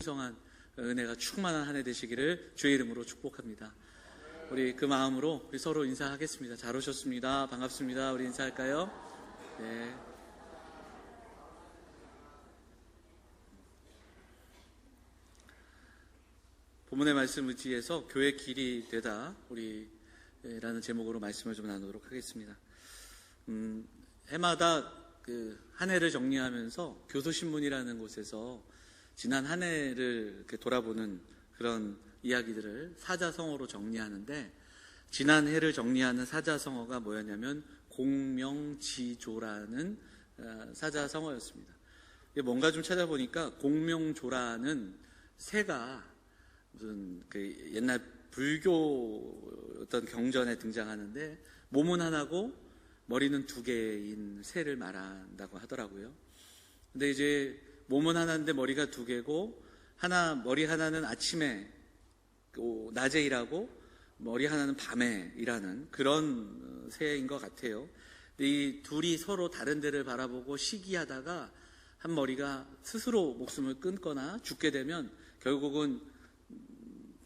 풍성한 은혜가 충만한 한 해 되시기를 주의 이름으로 축복합니다. 우리 그 마음으로 우리 서로 인사하겠습니다. 잘 오셨습니다. 반갑습니다. 우리 인사할까요? 네. 본문의 말씀 의지해서 교회 길이 되다 우리라는 제목으로 말씀을 좀 나누도록 하겠습니다. 음, 해마다 그 한 해를 정리하면서 교도신문이라는 곳에서 지난 한 해를 돌아보는 그런 이야기들을 사자성어로 정리하는데 지난 해를 정리하는 사자성어가 뭐였냐면 공명지조라는 어, 사자성어였습니다. 뭔가 좀 찾아보니까 공명조라는 새가 무슨 그 옛날 불교 어떤 경전에 등장하는데 몸은 하나고 머리는 두 개인 새를 말한다고 하더라고요. 근데 이제 몸은 하나인데 머리가 두 개고 하나 머리 하나는 아침에 그 낮에 일하고 머리 하나는 밤에 일하는 그런 새인 것 같아요. 이 둘이 서로 다른 데를 바라보고 시기하다가 한 머리가 스스로 목숨을 끊거나 죽게 되면 결국은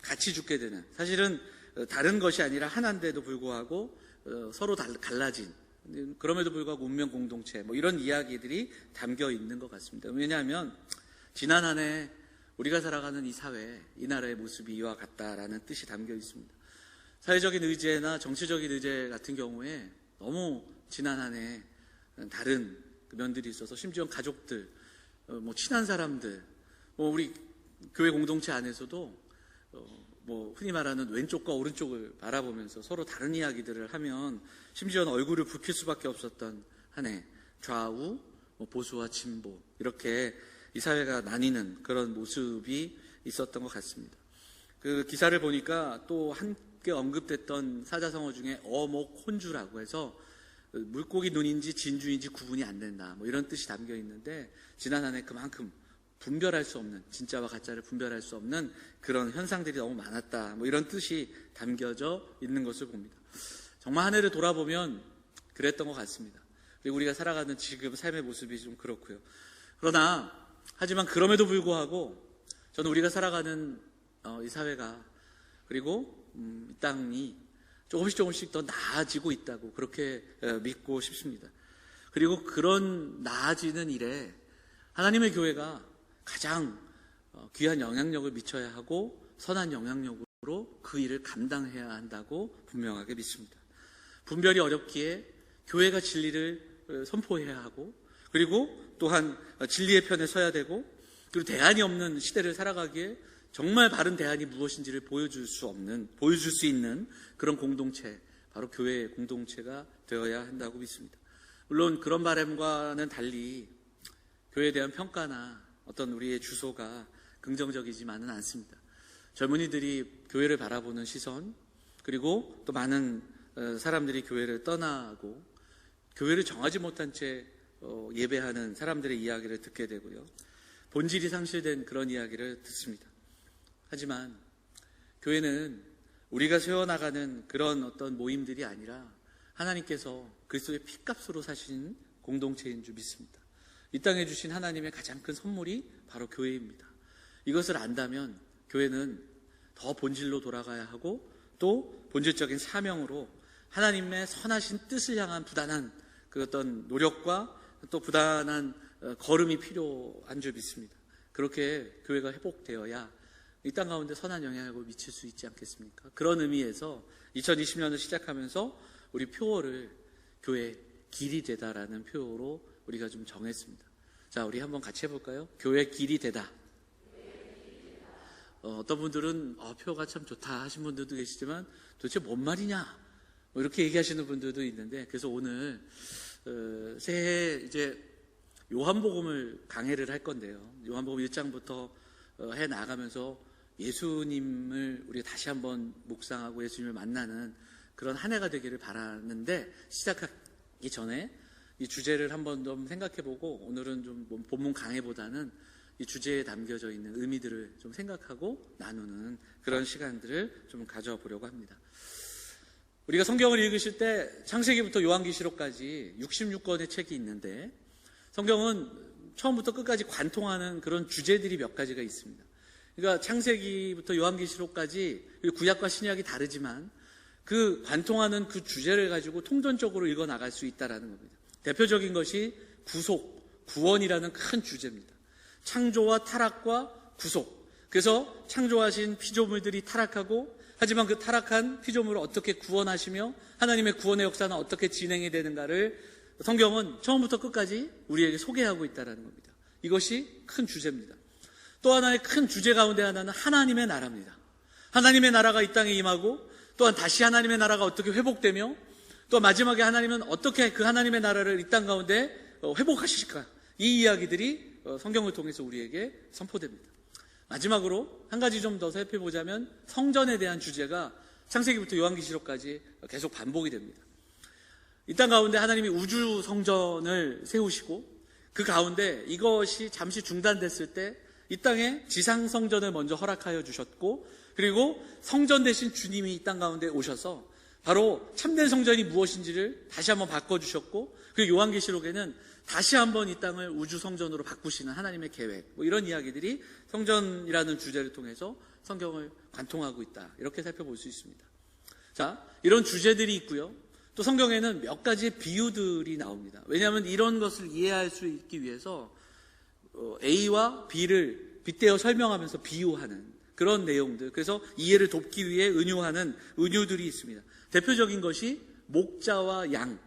같이 죽게 되는 사실은 다른 것이 아니라 하나인데도 불구하고 어, 서로 갈라진 그럼에도 불구하고 운명 공동체 뭐 이런 이야기들이 담겨 있는 것 같습니다. 왜냐하면 지난 한 해 우리가 살아가는 이 사회, 이 나라의 모습이 이와 같다라는 뜻이 담겨 있습니다. 사회적인 의제나 정치적인 의제 같은 경우에 너무 지난 한 해 다른 면들이 있어서 심지어 가족들, 어, 뭐 친한 사람들, 뭐 우리 교회 공동체 안에서도 어, 뭐 흔히 말하는 왼쪽과 오른쪽을 바라보면서 서로 다른 이야기들을 하면 심지어는 얼굴을 붉힐 수밖에 없었던 한 해 좌우 뭐 보수와 진보 이렇게 이 사회가 나뉘는 그런 모습이 있었던 것 같습니다. 그 기사를 보니까 또 함께 언급됐던 사자성어 중에 어목 혼주라고 해서 물고기 눈인지 진주인지 구분이 안 된다 뭐 이런 뜻이 담겨 있는데 지난 한 해 그만큼 분별할 수 없는 진짜와 가짜를 분별할 수 없는 그런 현상들이 너무 많았다. 뭐 이런 뜻이 담겨져 있는 것을 봅니다. 정말 한 해를 돌아보면 그랬던 것 같습니다. 그리고 우리가 살아가는 지금 삶의 모습이 좀 그렇고요. 그러나 하지만 그럼에도 불구하고 저는 우리가 살아가는 어, 이 사회가 그리고 음, 이 땅이 조금씩 조금씩 더 나아지고 있다고 그렇게 어, 믿고 싶습니다. 그리고 그런 나아지는 일에 하나님의 교회가 가장 어, 귀한 영향력을 미쳐야 하고 선한 영향력으로 그 일을 감당해야 한다고 분명하게 믿습니다. 분별이 어렵기에 교회가 진리를 어, 선포해야 하고 그리고 또한 진리의 편에 서야 되고 그리고 대안이 없는 시대를 살아가기에 정말 바른 대안이 무엇인지를 보여줄 수 없는 보여줄 수 있는 그런 공동체 바로 교회의 공동체가 되어야 한다고 믿습니다. 물론 그런 바람과는 달리 교회에 대한 평가나 어떤 우리의 주소가 긍정적이지만은 않습니다. 젊은이들이 교회를 바라보는 시선, 그리고 또 많은 어, 사람들이 교회를 떠나고 교회를 정하지 못한 채 어, 예배하는 사람들의 이야기를 듣게 되고요. 본질이 상실된 그런 이야기를 듣습니다. 하지만 교회는 우리가 세워나가는 그런 어떤 모임들이 아니라 하나님께서 그리스도의 피값으로 사신 공동체인 줄 믿습니다. 이 땅에 주신 하나님의 가장 큰 선물이 바로 교회입니다. 이것을 안다면 교회는 더 본질로 돌아가야 하고 또 본질적인 사명으로 하나님의 선하신 뜻을 향한 부단한 그 어떤 노력과 또 부단한 어, 걸음이 필요한 줄 믿습니다. 그렇게 교회가 회복되어야 이 땅 가운데 선한 영향력을 미칠 수 있지 않겠습니까? 그런 의미에서 2020년을 시작하면서 우리 표어를 교회 길이 되다라는 표어로 우리가 좀 정했습니다. 자, 우리 한번 같이 해볼까요? 교회 길이 되다. 어, 떤 분들은 어, 표가 참 좋다 하신 분들도 계시지만 도대체 뭔 말이냐 뭐 이렇게 얘기하시는 분들도 있는데 그래서 오늘 어, 새해 이제 요한복음을 강해를 할 건데요. 요한복음 1장부터 어, 해 나가면서 예수님을 우리가 다시 한번 묵상하고 예수님을 만나는 그런 한 해가 되기를 바라는데 시작하기 전에 이 주제를 한번 좀 생각해보고 오늘은 좀 본문 강해보다는 이 주제에 담겨져 있는 의미들을 좀 생각하고 나누는 그런 시간들을 좀 가져보려고 합니다. 우리가 성경을 읽으실 때 창세기부터 요한계시록까지 66권의 책이 있는데 성경은 처음부터 끝까지 관통하는 그런 주제들이 몇 가지가 있습니다. 그러니까 창세기부터 요한계시록까지 구약과 신약이 다르지만 그 관통하는 그 주제를 가지고 통전적으로 읽어 나갈 수 있다라는 겁니다. 대표적인 것이 구속, 구원이라는 큰 주제입니다. 창조와 타락과 구속. 그래서 창조하신 피조물들이 타락하고 하지만 그 타락한 피조물을 어떻게 구원하시며 하나님의 구원의 역사는 어떻게 진행이 되는가를 성경은 처음부터 끝까지 우리에게 소개하고 있다는 겁니다. 이것이 큰 주제입니다. 또 하나의 큰 주제 가운데 하나는 하나님의 나라입니다. 하나님의 나라가 이 땅에 임하고 또한 다시 하나님의 나라가 어떻게 회복되며 또 마지막에 하나님은 어떻게 그 하나님의 나라를 이 땅 가운데 어, 회복하실까? 이 이야기들이 어, 성경을 통해서 우리에게 선포됩니다. 마지막으로 한 가지 좀 더 살펴보자면 성전에 대한 주제가 창세기부터 요한계시록까지 계속 반복이 됩니다. 이 땅 가운데 하나님이 우주 성전을 세우시고 그 가운데 이것이 잠시 중단됐을 때 이 땅에 지상 성전을 먼저 허락하여 주셨고 그리고 성전 대신 주님이 이 땅 가운데 오셔서 바로 참된 성전이 무엇인지를 다시 한번 바꿔주셨고 그리고 요한계시록에는 다시 한번 이 땅을 우주 성전으로 바꾸시는 하나님의 계획 뭐 이런 이야기들이 성전이라는 주제를 통해서 성경을 관통하고 있다 이렇게 살펴볼 수 있습니다. 자 이런 주제들이 있고요. 또 성경에는 몇 가지의 비유들이 나옵니다. 왜냐하면 이런 것을 이해할 수 있기 위해서 어, A와 B를 빗대어 설명하면서 비유하는 그런 내용들. 그래서 이해를 돕기 위해 은유하는 은유들이 있습니다. 대표적인 것이 목자와 양.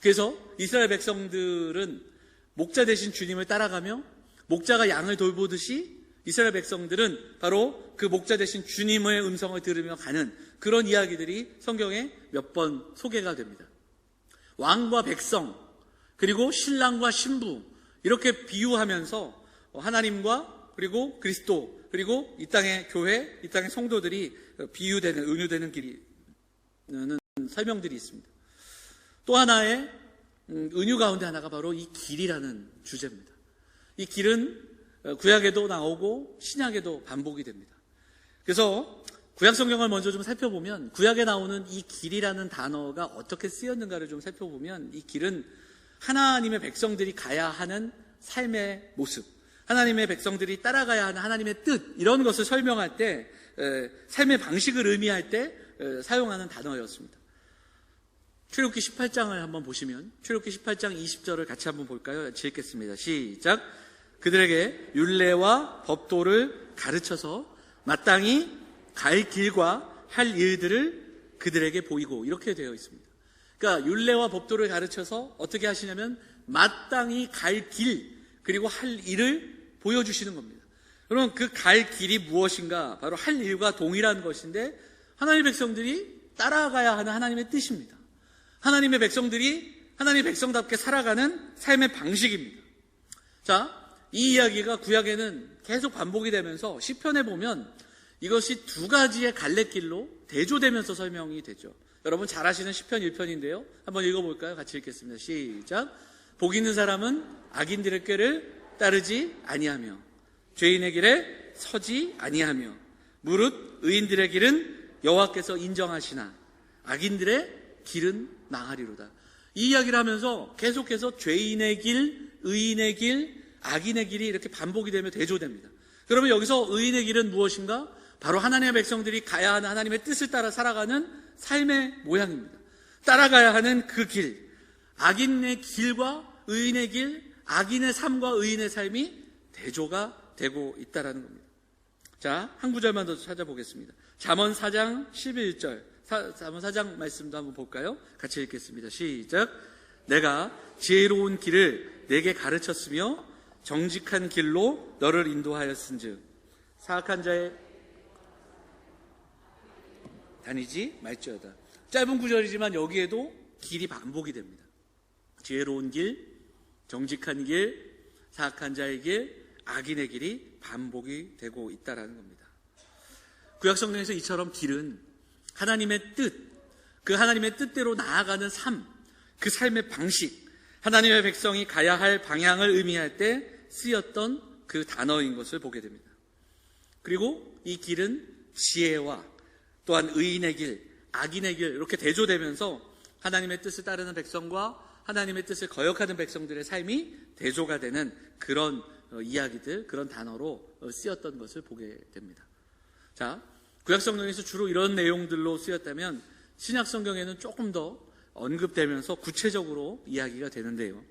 그래서 이스라엘 백성들은 목자 대신 주님을 따라가며 목자가 양을 돌보듯이 이스라엘 백성들은 바로 그 목자 대신 주님의 음성을 들으며 가는 그런 이야기들이 성경에 몇 번 소개가 됩니다. 왕과 백성, 그리고 신랑과 신부, 이렇게 비유하면서 하나님과 그리고 그리스도, 그리고 이 땅의 교회, 이 땅의 성도들이 비유되는, 은유되는 길이, 설명들이 있습니다. 또 하나의 음, 은유 가운데 하나가 바로 이 길이라는 주제입니다. 이 길은 구약에도 나오고 신약에도 반복이 됩니다. 그래서 구약 성경을 먼저 좀 살펴보면 구약에 나오는 이 길이라는 단어가 어떻게 쓰였는가를 좀 살펴보면 이 길은 하나님의 백성들이 가야 하는 삶의 모습, 하나님의 백성들이 따라가야 하는 하나님의 뜻 이런 것을 설명할 때 삶의 방식을 의미할 때 사용하는 단어였습니다. 출애굽기 18장을 한번 보시면 출애굽기 18장 20절을 같이 한번 볼까요? 같이 읽겠습니다. 시작. 그들에게 율례와 법도를 가르쳐서 마땅히 갈 길과 할 일들을 그들에게 보이고 이렇게 되어 있습니다. 그러니까 율례와 법도를 가르쳐서 어떻게 하시냐면 마땅히 갈 길 그리고 할 일을 보여주시는 겁니다. 그러면 그갈 길이 무엇인가? 바로 할 일과 동일한 것인데 하나님의 백성들이 따라가야 하는 하나님의 뜻입니다. 하나님의 백성들이 하나님의 백성답게 살아가는 삶의 방식입니다. 자, 이 이야기가 구약에는 계속 반복이 되면서 시편에 보면 이것이 두 가지의 갈래길로 대조되면서 설명이 되죠. 여러분 잘 아시는 시편 1편인데요. 한번 읽어볼까요? 같이 읽겠습니다. 시작. 복 있는 사람은 악인들의 꾀를 따르지 아니하며 죄인의 길에 서지 아니하며 무릇 의인들의 길은 여호와께서 인정하시나 악인들의 길은 망하리로다. 이 이야기를 하면서 계속해서 죄인의 길, 의인의 길, 악인의 길이 이렇게 반복이 되며 대조됩니다. 그러면 여기서 의인의 길은 무엇인가? 바로 하나님의 백성들이 가야 하는 하나님의 뜻을 따라 살아가는 삶의 모양입니다. 따라가야 하는 그 길, 악인의 길과 의인의 길, 악인의 삶과 의인의 삶이 대조가 되고 있다라는 겁니다. 자, 한 구절만 더 찾아보겠습니다. 잠언 4장 11절. 잠언 4장 말씀도 한번 볼까요? 같이 읽겠습니다. 시작. 내가 지혜로운 길을 내게 가르쳤으며 정직한 길로 너를 인도하였은즉 사악한 자의 다니지 말지어다. 짧은 구절이지만 여기에도 길이 반복이 됩니다. 지혜로운 길, 정직한 길, 사악한 자의 길, 악인의 길이 반복이 되고 있다라는 겁니다. 구약 성경에서 이처럼 길은 하나님의 뜻, 그 하나님의 뜻대로 나아가는 삶, 그 삶의 방식, 하나님의 백성이 가야 할 방향을 의미할 때 쓰였던 그 단어인 것을 보게 됩니다. 그리고 이 길은 지혜와 또한 의인의 길, 악인의 길 이렇게 대조되면서 하나님의 뜻을 따르는 백성과 하나님의 뜻을 거역하는 백성들의 삶이 대조가 되는 그런 어, 이야기들, 그런 단어로 어, 쓰였던 것을 보게 됩니다. 자, 구약 성경에서 주로 이런 내용들로 쓰였다면 신약 성경에는 조금 더 언급되면서 구체적으로 이야기가 되는데요.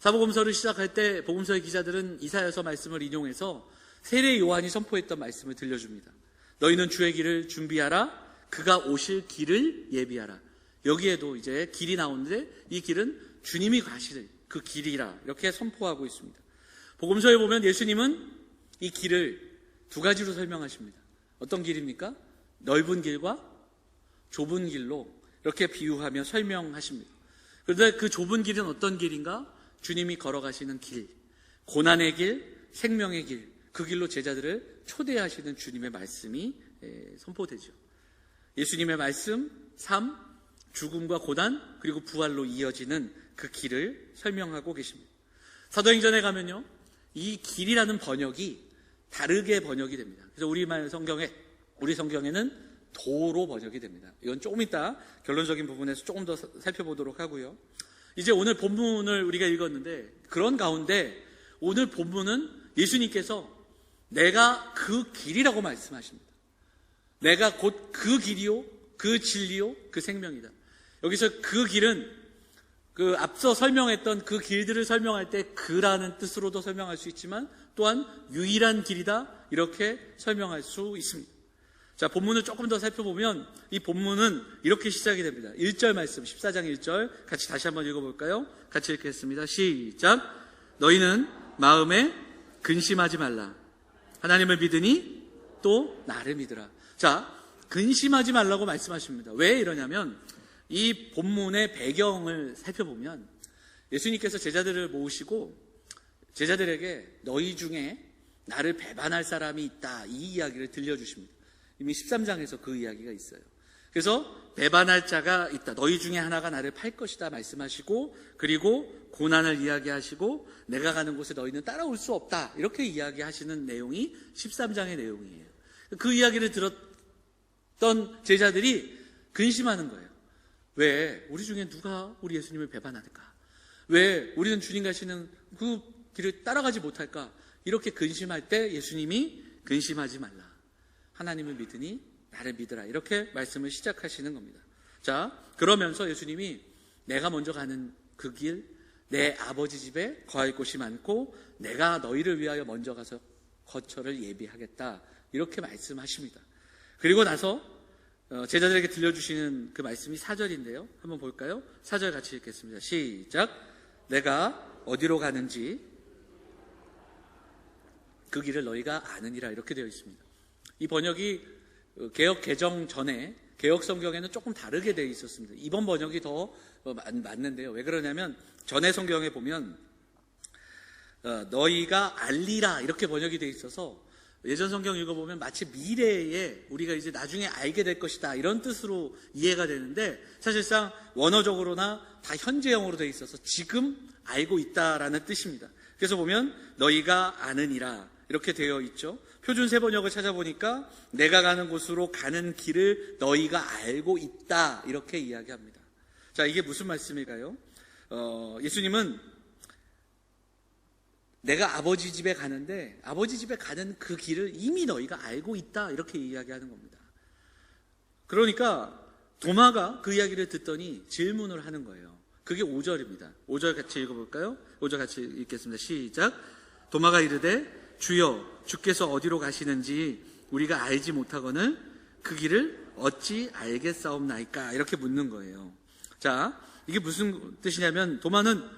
사복음서를 시작할 때 복음서의 기자들은 이사야서 말씀을 인용해서 세례 요한이 선포했던 말씀을 들려줍니다. 너희는 주의 길을 준비하라. 그가 오실 길을 예비하라. 여기에도 이제 길이 나오는데 이 길은 주님이 가실 그 길이라 이렇게 선포하고 있습니다. 복음서에 보면 예수님은 이 길을 두 가지로 설명하십니다. 어떤 길입니까? 넓은 길과 좁은 길로 이렇게 비유하며 설명하십니다. 그런데 그 좁은 길은 어떤 길인가? 주님이 걸어가시는 길, 고난의 길, 생명의 길, 그 길로 제자들을 초대하시는 주님의 말씀이 선포되죠. 예수님의 말씀, 삶, 죽음과 고난, 그리고 부활로 이어지는 그 길을 설명하고 계십니다. 사도행전에 가면요, 이 길이라는 번역이 다르게 번역이 됩니다. 그래서 우리말 성경에, 우리 성경에는 도로 번역이 됩니다. 이건 조금 이따 결론적인 부분에서 조금 더 살펴보도록 하고요. 이제 오늘 본문을 우리가 읽었는데 그런 가운데 오늘 본문은 예수님께서 내가 그 길이라고 말씀하십니다. 내가 곧 그 길이요, 그 진리요, 그 생명이다. 여기서 그 길은 그 앞서 설명했던 그 길들을 설명할 때 그라는 뜻으로도 설명할 수 있지만 또한 유일한 길이다 이렇게 설명할 수 있습니다. 자, 본문을 조금 더 살펴보면 이 본문은 이렇게 시작이 됩니다. 1절 말씀, 14장 1절 같이 다시 한번 읽어 볼까요? 같이 읽겠습니다. 시작. 너희는 마음에 근심하지 말라. 하나님을 믿으니 또 나를 믿으라. 자, 근심하지 말라고 말씀하십니다. 왜 이러냐면 이 본문의 배경을 살펴보면 예수님께서 제자들을 모으시고 제자들에게 너희 중에 나를 배반할 사람이 있다 이 이야기를 들려주십니다. 이미 13장에서 그 이야기가 있어요. 그래서 배반할 자가 있다. 너희 중에 하나가 나를 팔 것이다 말씀하시고 그리고 고난을 이야기하시고 내가 가는 곳에 너희는 따라올 수 없다. 이렇게 이야기하시는 내용이 13장의 내용이에요. 그 이야기를 들었던 제자들이 근심하는 거예요. 왜 우리 중에 누가 우리 예수님을 배반할까? 왜 우리는 주님 가시는 그 길을 따라가지 못할까? 이렇게 근심할 때 예수님이 근심하지 말라. 하나님을 믿으니 나를 믿으라. 이렇게 말씀을 시작하시는 겁니다. 자, 그러면서 예수님이 내가 먼저 가는 그 길, 내 아버지 집에 거할 곳이 많고 내가 너희를 위하여 먼저 가서 거처를 예비하겠다. 이렇게 말씀하십니다. 그리고 나서 어, 제자들에게 들려주시는 그 말씀이 사절인데요 한번 볼까요? 사절 같이 읽겠습니다. 시작. 내가 어디로 가는지 그 길을 너희가 아느니라 이렇게 되어 있습니다. 이 번역이 어, 개혁 개정 전에 개혁 성경에는 조금 다르게 되어 있었습니다. 이번 번역이 더 어, 맞는데요. 왜 그러냐면 전에 성경에 보면 어, 너희가 알리라 이렇게 번역이 되어 있어서 예전 성경 읽어보면 마치 미래에 우리가 이제 나중에 알게 될 것이다 이런 뜻으로 이해가 되는데 사실상 원어적으로나 다 현재형으로 되어 있어서 지금 알고 있다라는 뜻입니다. 그래서 보면 너희가 아느니라 이렇게 되어 있죠. 표준 세번역을 찾아보니까 내가 가는 곳으로 가는 길을 너희가 알고 있다 이렇게 이야기합니다. 자 이게 무슨 말씀일까요? 어, 예수님은 내가 아버지 집에 가는데 아버지 집에 가는 그 길을 이미 너희가 알고 있다 이렇게 이야기하는 겁니다. 그러니까 도마가 그 이야기를 듣더니 질문을 하는 거예요. 그게 5절입니다. 5절 같이 읽어볼까요? 5절 같이 읽겠습니다. 시작. 도마가 이르되 주여 주께서 어디로 가시는지 우리가 알지 못하거늘 그 길을 어찌 알겠사옵나이까 이렇게 묻는 거예요. 자 이게 무슨 뜻이냐면 도마는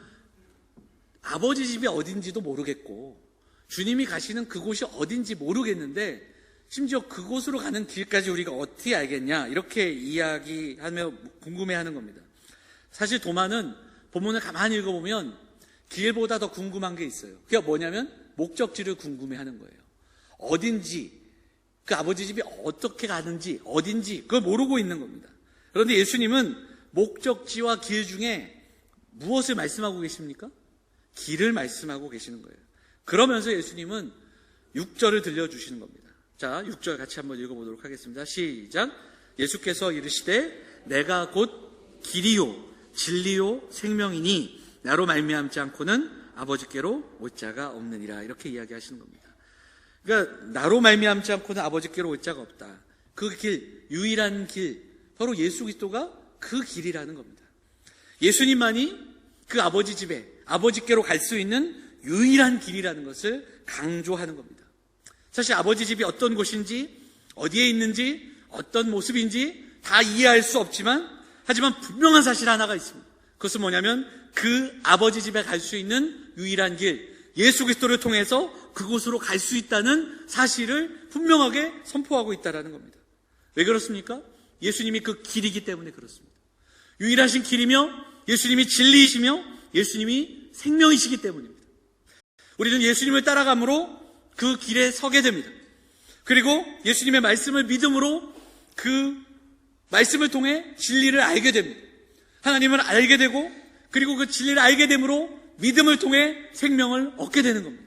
아버지 집이 어딘지도 모르겠고 주님이 가시는 그곳이 어딘지 모르겠는데 심지어 그곳으로 가는 길까지 우리가 어떻게 알겠냐 이렇게 이야기하며 궁금해하는 겁니다. 사실 도마는 본문을 가만히 읽어보면 길보다 더 궁금한 게 있어요. 그게 뭐냐면 목적지를 궁금해하는 거예요. 어딘지 그 아버지 집이 어떻게 가는지 어딘지 그걸 모르고 있는 겁니다. 그런데 예수님은 목적지와 길 중에 무엇을 말씀하고 계십니까? 길을 말씀하고 계시는 거예요. 그러면서 예수님은 6절을 들려주시는 겁니다. 자, 6절 같이 한번 읽어보도록 하겠습니다. 시작. 예수께서 이르시되 내가 곧 길이요 진리요 생명이니 나로 말미암지 않고는 아버지께로 올 자가 없느니라 이렇게 이야기하시는 겁니다. 그러니까 나로 말미암지 않고는 아버지께로 올 자가 없다. 그 길, 유일한 길, 바로 예수 그리스도가 그 길이라는 겁니다. 예수님만이 그 아버지 집에 아버지께로 갈 수 있는 유일한 길이라는 것을 강조하는 겁니다. 사실 아버지 집이 어떤 곳인지 어디에 있는지 어떤 모습인지 다 이해할 수 없지만 하지만 분명한 사실 하나가 있습니다. 그것은 뭐냐면 그 아버지 집에 갈 수 있는 유일한 길 예수 그리스도를 통해서 그곳으로 갈 수 있다는 사실을 분명하게 선포하고 있다는 겁니다. 왜 그렇습니까? 예수님이 그 길이기 때문에 그렇습니다. 유일하신 길이며 예수님이 진리이시며 예수님이 생명이시기 때문입니다. 우리는 예수님을 따라감으로 그 길에 서게 됩니다. 그리고 예수님의 말씀을 믿음으로 그 말씀을 통해 진리를 알게 됩니다. 하나님을 알게 되고 그리고 그 진리를 알게 됨으로 믿음을 통해 생명을 얻게 되는 겁니다.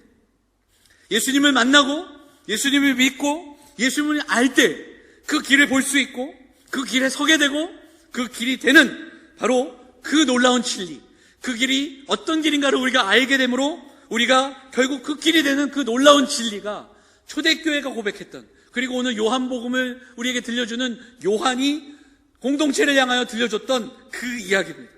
예수님을 만나고 예수님을 믿고 예수님을 알 때 그 길을 볼 수 있고 그 길에 서게 되고 그 길이 되는 바로 그 놀라운 진리 그 길이 어떤 길인가를 우리가 알게 되므로 우리가 결국 그 길이 되는 그 놀라운 진리가 초대교회가 고백했던 그리고 오늘 요한복음을 우리에게 들려주는 요한이 공동체를 향하여 들려줬던 그 이야기입니다.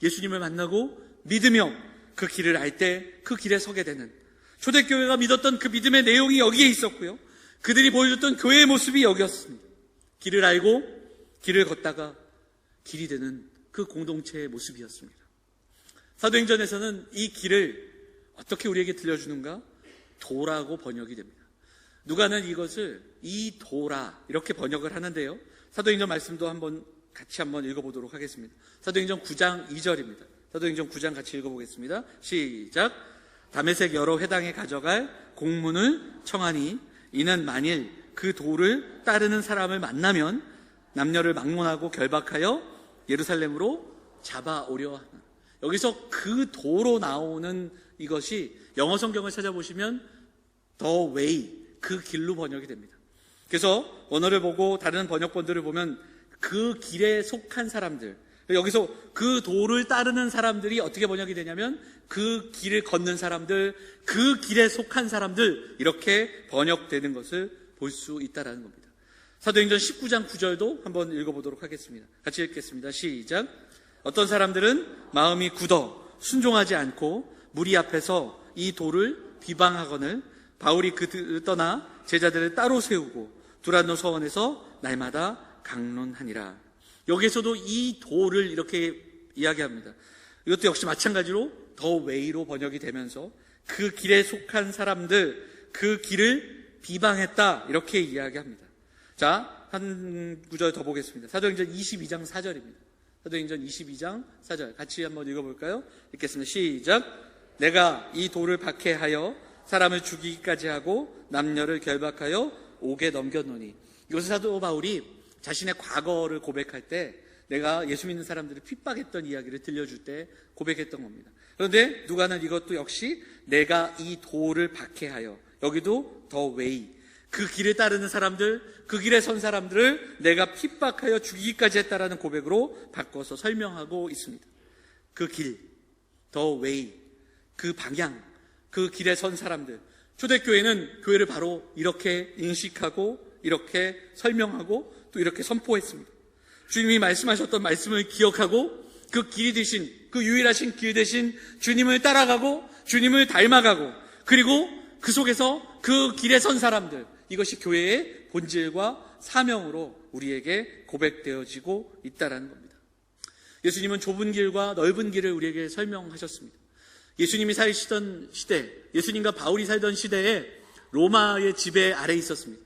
예수님을 만나고 믿으며 그 길을 알 때 그 길에 서게 되는 초대교회가 믿었던 그 믿음의 내용이 여기에 있었고요. 그들이 보여줬던 교회의 모습이 여기였습니다. 길을 알고 길을 걷다가 길이 되는 그 공동체의 모습이었습니다. 사도행전에서는 이 길을 어떻게 우리에게 들려주는가? 도라고 번역이 됩니다. 누가는 이것을 이 도라 이렇게 번역을 하는데요. 사도행전 말씀도 한번 같이 한번 읽어보도록 하겠습니다. 사도행전 9장 2절입니다. 사도행전 9장 같이 읽어보겠습니다. 시작. 담에색 여러 회당에 가져갈 공문을 청하니 이는 만일 그 도를 따르는 사람을 만나면 남녀를 막론하고 결박하여 예루살렘으로 잡아오려 하나. 여기서 그 도로 나오는 이것이 영어 성경을 찾아보시면 the way 그 길로 번역이 됩니다. 그래서 원어를 보고 다른 번역본들을 보면 그 길에 속한 사람들 여기서 그 도를 따르는 사람들이 어떻게 번역이 되냐면 그 길을 걷는 사람들, 그 길에 속한 사람들 이렇게 번역되는 것을 볼 수 있다라는 겁니다. 사도행전 19장 9절도 한번 읽어보도록 하겠습니다. 같이 읽겠습니다. 시작. 어떤 사람들은 마음이 굳어 순종하지 않고 무리 앞에서 이 도를 비방하거늘 바울이 그 떠나 제자들을 따로 세우고 두란노 서원에서 날마다 강론하니라. 여기에서도 이 도를 이렇게 이야기합니다. 이것도 역시 마찬가지로 더 웨이로 번역이 되면서 그 길에 속한 사람들, 그 길을 비방했다. 이렇게 이야기합니다. 자, 한 구절 더 보겠습니다. 사도행전 22장 4절입니다. 사도행전 22장 4절. 같이 한번 읽어볼까요? 읽겠습니다. 시작. 내가 이 돌을 박해하여 사람을 죽이기까지 하고 남녀를 결박하여 옥에 넘겼노니. 이것은 사도 바울이 자신의 과거를 고백할 때 내가 예수 믿는 사람들을 핍박했던 이야기를 들려줄 때 고백했던 겁니다. 그런데 누가는 이것도 역시 내가 이 도를 박해하여 여기도 더 웨이 그 길을 따르는 사람들 그 길에 선 사람들을 내가 핍박하여 죽이기까지 했다라는 고백으로 바꿔서 설명하고 있습니다. 그 길, 더 웨이, 그 방향, 그 길에 선 사람들. 초대교회는 교회를 바로 이렇게 인식하고 이렇게 설명하고 또 이렇게 선포했습니다. 주님이 말씀하셨던 말씀을 기억하고 그 길이 되신 그 유일하신 길 대신 주님을 따라가고 주님을 닮아가고 그리고 그 속에서 그 길에 선 사람들 이것이 교회의 본질과 사명으로 우리에게 고백되어지고 있다라는 겁니다. 예수님은 좁은 길과 넓은 길을 우리에게 설명하셨습니다. 예수님이 살시던 시대, 예수님과 바울이 살던 시대에 로마의 지배 아래 있었습니다.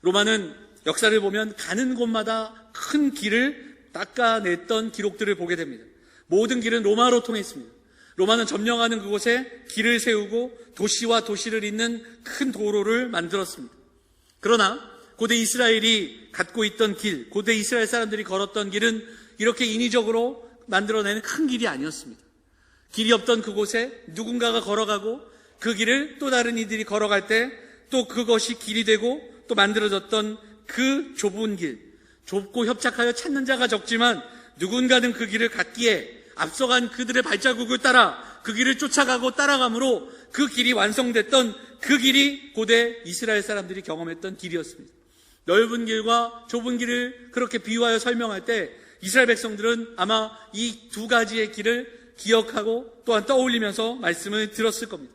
로마는 역사를 보면 가는 곳마다 큰 길을 닦아냈던 기록들을 보게 됩니다. 모든 길은 로마로 통했습니다. 로마는 점령하는 그곳에 길을 세우고 도시와 도시를 잇는 큰 도로를 만들었습니다. 그러나 고대 이스라엘이 갖고 있던 길, 고대 이스라엘 사람들이 걸었던 길은 이렇게 인위적으로 만들어내는 큰 길이 아니었습니다. 길이 없던 그곳에 누군가가 걸어가고 그 길을 또 다른 이들이 걸어갈 때 또 그것이 길이 되고 또 만들어졌던 그 좁은 길, 좁고 협착하여 찾는 자가 적지만 누군가는 그 길을 갔기에 앞서간 그들의 발자국을 따라 그 길을 쫓아가고 따라감으로 그 길이 완성됐던 그 길이 고대 이스라엘 사람들이 경험했던 길이었습니다. 넓은 길과 좁은 길을 그렇게 비유하여 설명할 때 이스라엘 백성들은 아마 이 두 가지의 길을 기억하고 또한 떠올리면서 말씀을 들었을 겁니다.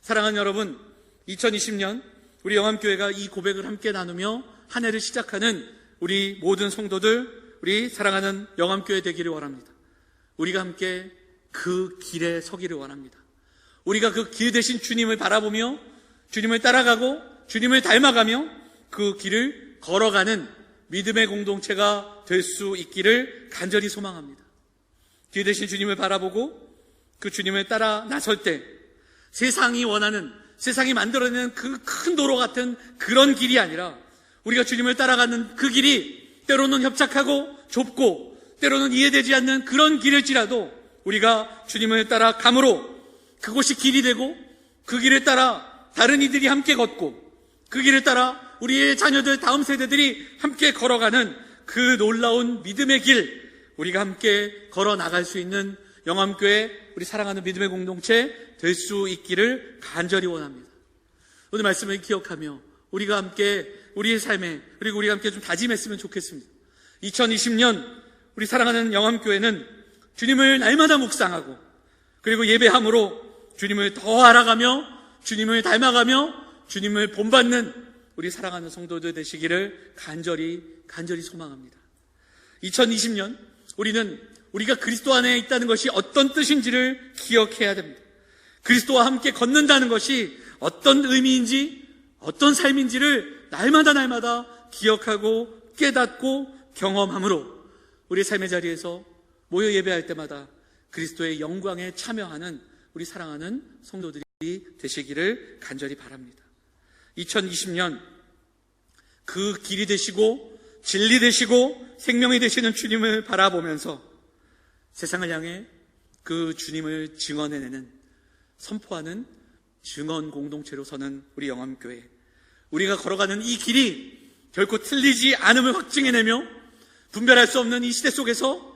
사랑하는 여러분, 2020년 우리 영암교회가 이 고백을 함께 나누며 한 해를 시작하는 우리 모든 성도들, 우리 사랑하는 영암교회 되기를 원합니다. 우리가 함께 그 길에 서기를 원합니다. 우리가 그 길 대신 주님을 바라보며 주님을 따라가고 주님을 닮아가며 그 길을 걸어가는 믿음의 공동체가 될 수 있기를 간절히 소망합니다. 길 대신 주님을 바라보고 그 주님을 따라 나설 때 세상이 원하는 세상이 만들어내는 그큰 도로 같은 그런 길이 아니라 우리가 주님을 따라가는 그 길이 때로는 협착하고 좁고 때로는 이해되지 않는 그런 길일지라도 우리가 주님을 따라 감으로 그곳이 길이 되고 그 길을 따라 다른 이들이 함께 걷고 그 길을 따라 우리의 자녀들 다음 세대들이 함께 걸어가는 그 놀라운 믿음의 길 우리가 함께 걸어 나갈 수 있는 영암교회 우리 사랑하는 믿음의 공동체 될 수 있기를 간절히 원합니다. 오늘 말씀을 기억하며 우리가 함께 우리의 삶에 그리고 우리가 함께 좀 다짐했으면 좋겠습니다. 2020년 우리 사랑하는 영암교회는 주님을 날마다 묵상하고 그리고 예배함으로 주님을 더 알아가며 주님을 닮아가며 주님을 본받는 우리 사랑하는 성도들 되시기를 간절히 간절히 소망합니다. 2020년 우리는 우리가 그리스도 안에 있다는 것이 어떤 뜻인지를 기억해야 됩니다. 그리스도와 함께 걷는다는 것이 어떤 의미인지 어떤 삶인지를 날마다 날마다 기억하고 깨닫고 경험함으로 우리 삶의 자리에서 모여 예배할 때마다 그리스도의 영광에 참여하는 우리 사랑하는 성도들이 되시기를 간절히 바랍니다. 2020년 그 길이 되시고 진리 되시고 생명이 되시는 주님을 바라보면서 세상을 향해 그 주님을 증언해내는 선포하는 증언 공동체로 서는 우리 영암교회 우리가 걸어가는 이 길이 결코 틀리지 않음을 확증해내며 분별할 수 없는 이 시대 속에서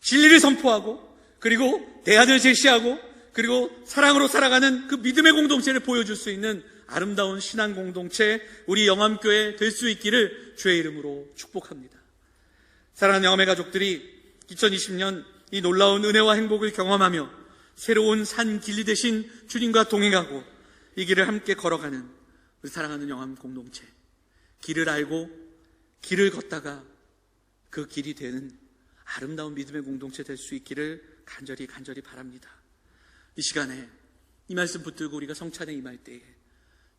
진리를 선포하고 그리고 대안을 제시하고 그리고 사랑으로 살아가는 그 믿음의 공동체를 보여줄 수 있는 아름다운 신앙 공동체 우리 영암교회 될 수 있기를 주의 이름으로 축복합니다. 사랑하는 영암의 가족들이 2020년 이 놀라운 은혜와 행복을 경험하며 새로운 산 길이 되신 주님과 동행하고 이 길을 함께 걸어가는 우리 사랑하는 영암 공동체 길을 알고 길을 걷다가 그 길이 되는 아름다운 믿음의 공동체 될 수 있기를 간절히 간절히 바랍니다. 이 시간에 이 말씀 붙들고 우리가 성찬에 임할 때에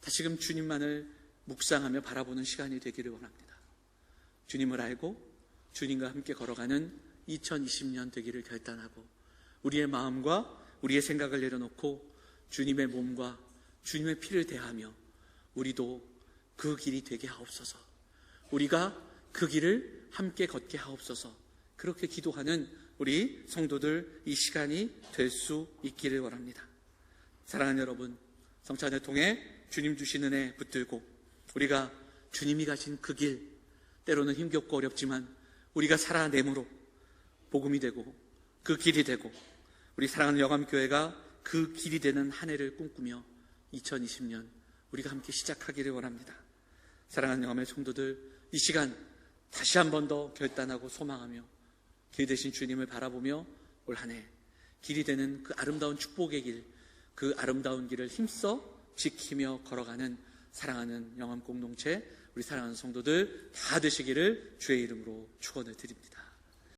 다시금 주님만을 묵상하며 바라보는 시간이 되기를 원합니다. 주님을 알고 주님과 함께 걸어가는 2020년 되기를 결단하고 우리의 마음과 우리의 생각을 내려놓고 주님의 몸과 주님의 피를 대하며 우리도 그 길이 되게 하옵소서. 우리가 그 길을 함께 걷게 하옵소서. 그렇게 기도하는 우리 성도들 이 시간이 될 수 있기를 원합니다. 사랑하는 여러분, 성찬을 통해 주님 주신 은혜 붙들고 우리가 주님이 가신 그 길, 때로는 힘겹고 어렵지만 우리가 살아내므로 복음이 되고 그 길이 되고 우리 사랑하는 영암교회가 그 길이 되는 한 해를 꿈꾸며 2020년 우리가 함께 시작하기를 원합니다. 사랑하는 영암의 성도들 이 시간 다시 한 번 더 결단하고 소망하며 길 대신 주님을 바라보며 올 한 해 길이 되는 그 아름다운 축복의 길, 그 아름다운 길을 힘써 지키며 걸어가는 사랑하는 영암 공동체, 우리 사랑하는 성도들 다 되시기를 주의 이름으로 축원을 드립니다.